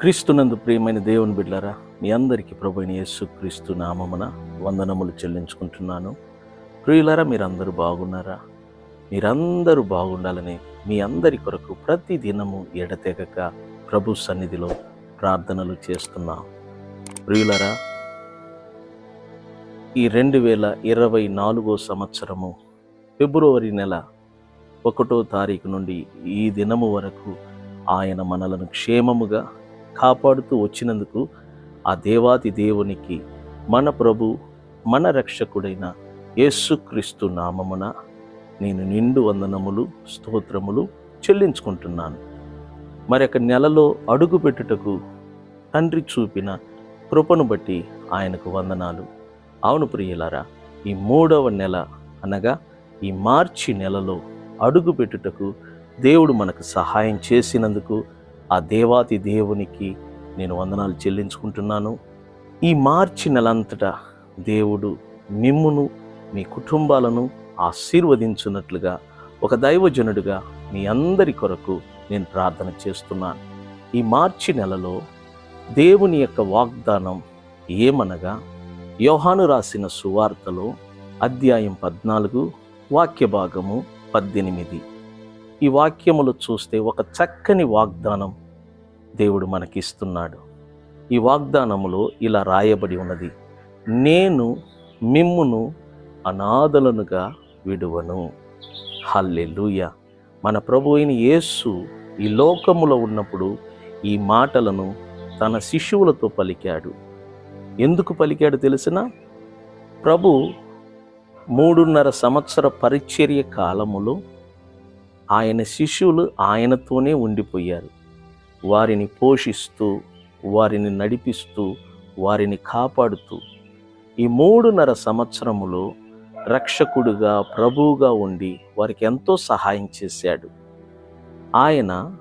క్రీస్తునందు ప్రియమైన దేవుని బిడ్డారా మీ అందరికీ ప్రభుని యేసు క్రీస్తు నామమున వందనములు చెల్లించుకుంటున్నాను. ప్రియులారా మీరందరూ బాగున్నారా? మీరందరూ బాగుండాలని మీ అందరి కొరకు ప్రతి దినము ఎడతెగక ప్రభు సన్నిధిలో ప్రార్థనలు చేస్తున్నాం. ప్రియులరా ఈ రెండు వేల ఇరవై నాలుగో సంవత్సరము ఫిబ్రవరి నెల ఒకటో తారీఖు నుండి ఈ దినము వరకు ఆయన మనలను క్షేమముగా కాపాడుతూ వచ్చినందుకు ఆ దేవాది దేవునికి మన ప్రభు మన రక్షకుడైన యేసుక్రీస్తు నామమున నేను నిండు వందనములు స్తోత్రములు చెల్లించుకుంటున్నాను. మరొక నెలలో అడుగుపెట్టుటకు తండ్రి చూపిన కృపను బట్టి ఆయనకు వందనాలు. అవును ప్రియులారా ఈ మూడవ నెల అనగా ఈ మార్చి నెలలో అడుగుపెట్టుటకు దేవుడు మనకు సహాయం చేసినందుకు ఆ దేవాతి దేవునికి నేను వందనాలు చెల్లించుకుంటున్నాను. ఈ మార్చి నెలంతటా దేవుడు మిమ్మును మీ కుటుంబాలను ఆశీర్వదించున్నట్లుగా ఒక దైవజనుడిగా మీ అందరి కొరకు నేను ప్రార్థన చేస్తున్నాను. ఈ మార్చి నెలలో దేవుని యొక్క వాగ్దానం ఏమనగా యోహాను రాసిన సువార్తలో అధ్యాయం పద్నాలుగు వాక్య భాగము పద్దెనిమిది. ఈ వాక్యములు చూస్తే ఒక చక్కని వాగ్దానం దేవుడు మనకిస్తున్నాడు. ఈ వాగ్దానములో ఇలా రాయబడి ఉన్నది నేను మిమ్మును అనాథలనుగా విడువను. హల్లెలూయ! మన ప్రభు అయిన యేసు ఈ లోకములో ఉన్నప్పుడు ఈ మాటలను తన శిష్యువులతో పలికాడు. ఎందుకు పలికాడు తెలిసిన? ప్రభు మూడున్నర సంవత్సర పరిచర్య కాలములో ఆయన శిష్యులు ఆయనతోనే ఉండిపోయారు. వారిని పోషిస్తూ వారిని నడిపిస్తూ వారిని కాపాడుతూ ఈ మూడున్నర సంవత్సరములో రక్షకుడుగా ప్రభువుగా ఉండి వారికి ఎంతో సహాయం చేశాడు. ఆయన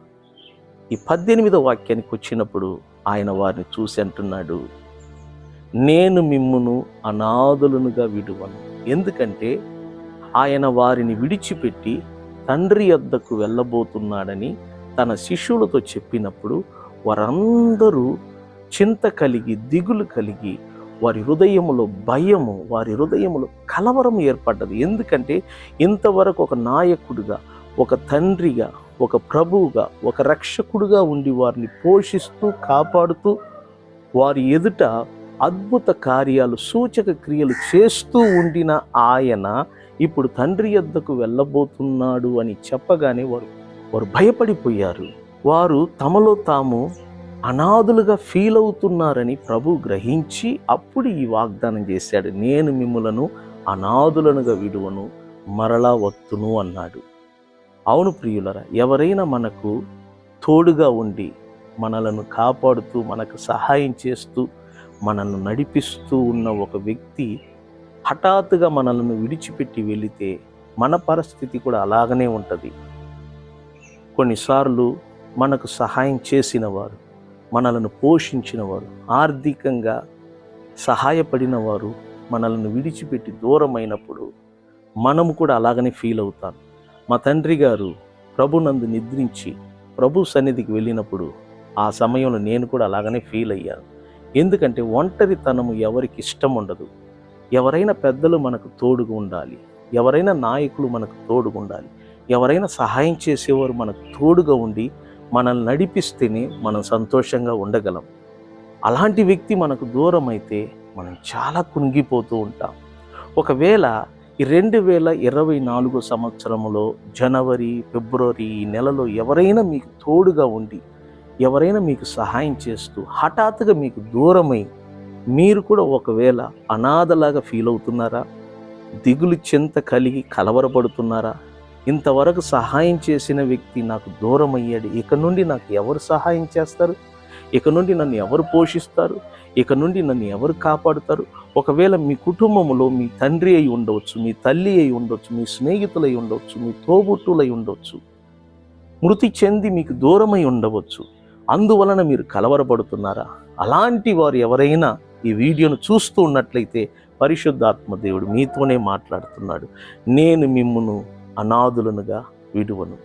ఈ పద్దెనిమిదో వాక్యానికి వచ్చినప్పుడు ఆయన వారిని చూసి అంటున్నాడు నేను మిమ్మును అనాథులనుగా విడువను. ఎందుకంటే ఆయన వారిని విడిచిపెట్టి తండ్రి యొద్దకు వెళ్ళబోతున్నాడని తన శిష్యులతో చెప్పినప్పుడు వారందరూ చింత కలిగి దిగులు కలిగి వారి హృదయములో భయము వారి హృదయములో కలవరం ఏర్పడ్డది. ఎందుకంటే ఇంతవరకు ఒక నాయకుడిగా ఒక తండ్రిగా ఒక ప్రభువుగా ఒక రక్షకుడుగా ఉండి వారిని పోషిస్తూ కాపాడుతూ వారి ఎదుట అద్భుత కార్యాలు సూచక క్రియలు చేస్తూ ఉండిన ఆయన ఇప్పుడు తండ్రి యొద్దకు వెళ్ళబోతున్నాడు అని చెప్పగానే వారు వారు భయపడిపోయారు. వారు తమలో తాము అనాథులుగా ఫీల్ అవుతున్నారని ప్రభు గ్రహించి అప్పుడు ఈ వాగ్దానం చేశాడు. నేను మిమ్మలను అనాథులనుగా విడువను మరలా వత్తును అన్నాడు. అవును ప్రియులరా ఎవరైనా మనకు తోడుగా ఉండి మనలను కాపాడుతూ మనకు సహాయం చేస్తూ మనల్ని నడిపిస్తూ ఉన్న ఒక వ్యక్తి హఠాత్తుగా మనల్ని విడిచిపెట్టి వెళితే మన పరిస్థితి కూడా అలాగనే ఉంటుంది. కొన్నిసార్లు మనకు సహాయం చేసిన వారు మనలను పోషించిన వారు ఆర్థికంగా సహాయపడిన వారు మనల్ని విడిచిపెట్టి దూరమైనప్పుడు మనము కూడా అలాగనే ఫీల్ అవుతాం. మా తండ్రి గారు ప్రభునందు నిద్రించి ప్రభు సన్నిధికి వెళ్ళినప్పుడు ఆ సమయంలో నేను కూడా అలాగనే ఫీల్ అయ్యాను. ఎందుకంటే ఒంటరితనము ఎవరికి ఇష్టం ఉండదు. ఎవరైనా పెద్దలు మనకు తోడుగా ఉండాలి. ఎవరైనా నాయకులు మనకు తోడుగా ఉండాలి. ఎవరైనా సహాయం చేసేవారు మనకు తోడుగా ఉండి మనల్ని నడిపిస్తేనే మనం సంతోషంగా ఉండగలం. అలాంటి వ్యక్తి మనకు దూరం అయితే మనం చాలా కుంగిపోతూ ఉంటాం. ఒకవేళ ఈ రెండు వేల ఇరవై నాలుగో సంవత్సరంలో జనవరి ఫిబ్రవరి ఈ నెలలో ఎవరైనా మీకు తోడుగా ఉండి ఎవరైనా మీకు సహాయం చేస్తూ హఠాత్తుగా మీకు దూరమై మీరు కూడా ఒకవేళ అనాథలాగా ఫీల్ అవుతున్నారా? దిగులు చింత కలిగి కలవరపడుతున్నారా? ఇంతవరకు సహాయం చేసిన వ్యక్తి నాకు దూరం అయ్యాడు ఇక నుండి నాకు ఎవరు సహాయం చేస్తారు? ఇక నుండి నన్ను ఎవరు పోషిస్తారు? ఇక నుండి నన్ను ఎవరు కాపాడుతారు? ఒకవేళ మీ కుటుంబంలో మీ తండ్రి అయి ఉండవచ్చు మీ తల్లి అయి ఉండవచ్చు మీ స్నేహితులై ఉండవచ్చు మీ తోబుట్టులై ఉండవచ్చు మృతి చెంది మీకు దూరమై ఉండవచ్చు. అందువలన మీరు కలవరపడుతున్నారా? అలాంటి వారు ఎవరైనా ఈ వీడియోను చూస్తూ ఉన్నట్లయితే పరిశుద్ధాత్మ దేవుడు మీతోనే మాట్లాడుతున్నాడు. నేను మిమ్మును అనాథులనుగా విడువను.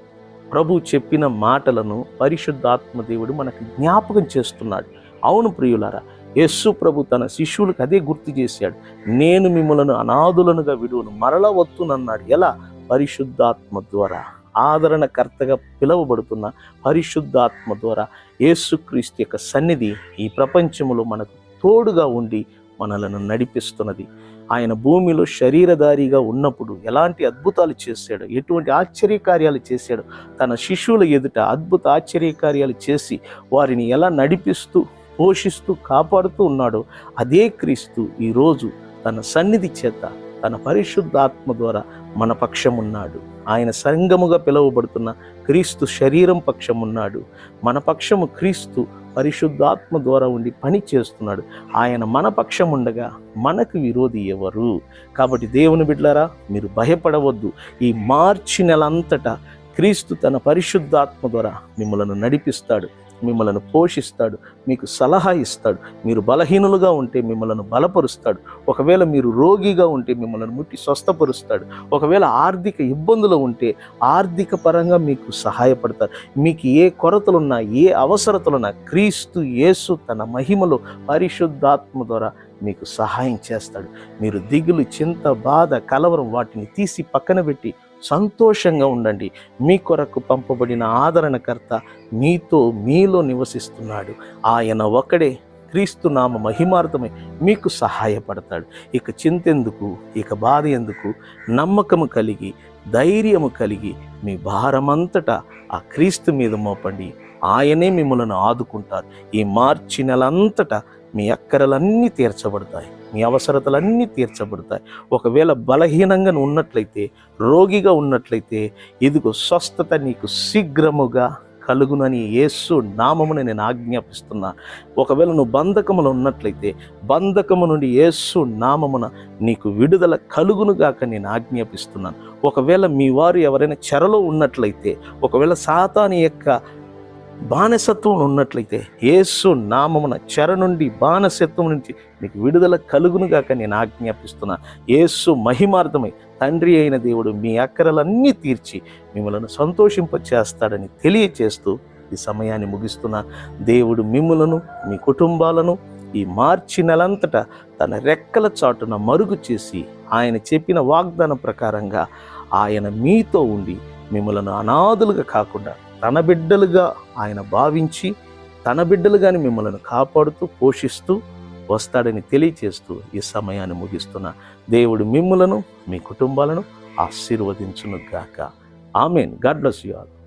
ప్రభు చెప్పిన మాటలను పరిశుద్ధాత్మ దేవుడు మనకు జ్ఞాపకం చేస్తున్నాడు. అవును ప్రియులారా యస్సు ప్రభు తన శిష్యులకు అదే గుర్తు చేశాడు. నేను మిమ్మలను అనాథులనుగా విడువను మరల వత్తునన్నాడు. ఎలా? పరిశుద్ధాత్మ ద్వారా. ఆదరణకర్తగా పిలువబడుతున్న పరిశుద్ధాత్మ ద్వారా యేసుక్రీస్తు యొక్క సన్నిధి ఈ ప్రపంచంలో మనకు తోడుగా ఉండి మనలను నడిపిస్తున్నది. ఆయన భూమిలో శరీరధారిగా ఉన్నప్పుడు ఎలాంటి అద్భుతాలు చేశాడు? ఎటువంటి ఆశ్చర్యకార్యాలు చేశాడు? తన శిష్యుల ఎదుట అద్భుత ఆశ్చర్యకార్యాలు చేసి వారిని ఎలా నడిపిస్తూ పోషిస్తూ కాపాడుతూ ఉన్నాడో అదే క్రీస్తు ఈరోజు తన సన్నిధి చేత తన పరిశుద్ధాత్మ ద్వారా మన పక్షమున్నాడు. ఆయన సంఘముగా పిలువబడుతున్న క్రీస్తు శరీరం పక్షమున్నాడు. మన పక్షము క్రీస్తు పరిశుద్ధాత్మ ద్వారా ఉండి పని చేస్తున్నాడు. ఆయన మన పక్షం ఉండగా మనకు విరోధి ఎవరు? కాబట్టి దేవుని బిడ్డలారా మీరు భయపడవద్దు. ఈ మార్చి నెలంతటా క్రీస్తు తన పరిశుద్ధాత్మ ద్వారా మిమ్మలను నడిపిస్తాడు. మిమ్మల్ని పోషిస్తాడు మీకు సలహా ఇస్తాడు మీరు బలహీనులుగా ఉంటే మిమ్మల్ని బలపరుస్తాడు ఒకవేళ మీరు రోగిగా ఉంటే మిమ్మల్ని ముట్టి స్వస్థపరుస్తాడు ఒకవేళ ఆర్థిక ఇబ్బందులు ఉంటే ఆర్థిక పరంగా మీకు సహాయపడతారు. మీకు ఏ కొరతలున్నా ఏ అవసరతలున్నా క్రీస్తు యేసు తన మహిమలో పరిశుద్ధాత్మ ద్వారా మీకు సహాయం చేస్తాడు. మీరు దిగులు చింత బాధ కలవరం వాటిని తీసి పక్కన పెట్టి సంతోషంగా ఉండండి. మీ కొరకు పంపబడిన ఆదరణకర్త మీతో మీలో నివసిస్తున్నాడు. ఆయన ఒకడే క్రీస్తు నామ మహిమార్థమై మీకు సహాయపడతాడు. ఇక చింతెందుకు ఇక బాధ ఎందుకు నమ్మకము కలిగి ధైర్యము కలిగి మీ భారమంతటా ఆ క్రీస్తు మీద మోపండి. ఆయనే మిమ్మల్ని ఆదుకుంటారు. ఈ మార్చి నెలంతటా మీ అక్కరలన్నీ తీర్చబడతాయి. మీ అవసరతలన్నీ తీర్చబడతాయి. ఒకవేళ బలహీనంగా ఉన్నట్లయితే రోగిగా ఉన్నట్లయితే ఇదిగో స్వస్థత నీకు శీఘ్రముగా కలుగునని యేసు నామమున నేను ఆజ్ఞాపిస్తున్నా. ఒకవేళ నువ్వు బంధకములు ఉన్నట్లయితే బంధకము నుండి యేసు నామమున నీకు విడుదల కలుగునుగాక నేను ఆజ్ఞాపిస్తున్నాను. ఒకవేళ మీ వారు ఎవరైనా చెరలో ఉన్నట్లయితే ఒకవేళ సాతాని యొక్క బానిసత్వం ఉన్నట్లయితే యేసు నామమున చెర నుండి బానిసత్వం నుంచి నీకు విడుదల కలుగునుగాక నేను ఆజ్ఞాపిస్తున్నా. యేసు మహిమార్థమై తండ్రి అయిన దేవుడు మీ అక్కరలన్నీ తీర్చి మిమ్మల్ని సంతోషింపచేస్తాడని తెలియచేస్తూ ఈ సమయాన్ని ముగిస్తున్నా. దేవుడు మిమ్మలను మీ కుటుంబాలను ఈ మార్చి నెలంతటా తన రెక్కల చాటున మరుగు చేసి ఆయన చెప్పిన వాగ్దానం ప్రకారంగా ఆయన మీతో ఉండి మిమ్మలను అనాథులుగా కాకుండా తన బిడ్డలుగా ఆయన భావించి తన బిడ్డలుగాని మిమ్మల్ని కాపాడుతూ పోషిస్తూ వస్తాడని తెలియచేస్తూ ఈ సమయాన్ని ముగిస్తున్న. దేవుడు మిమ్ములను మీ కుటుంబాలను ఆశీర్వదించును గాక amen. God bless you all.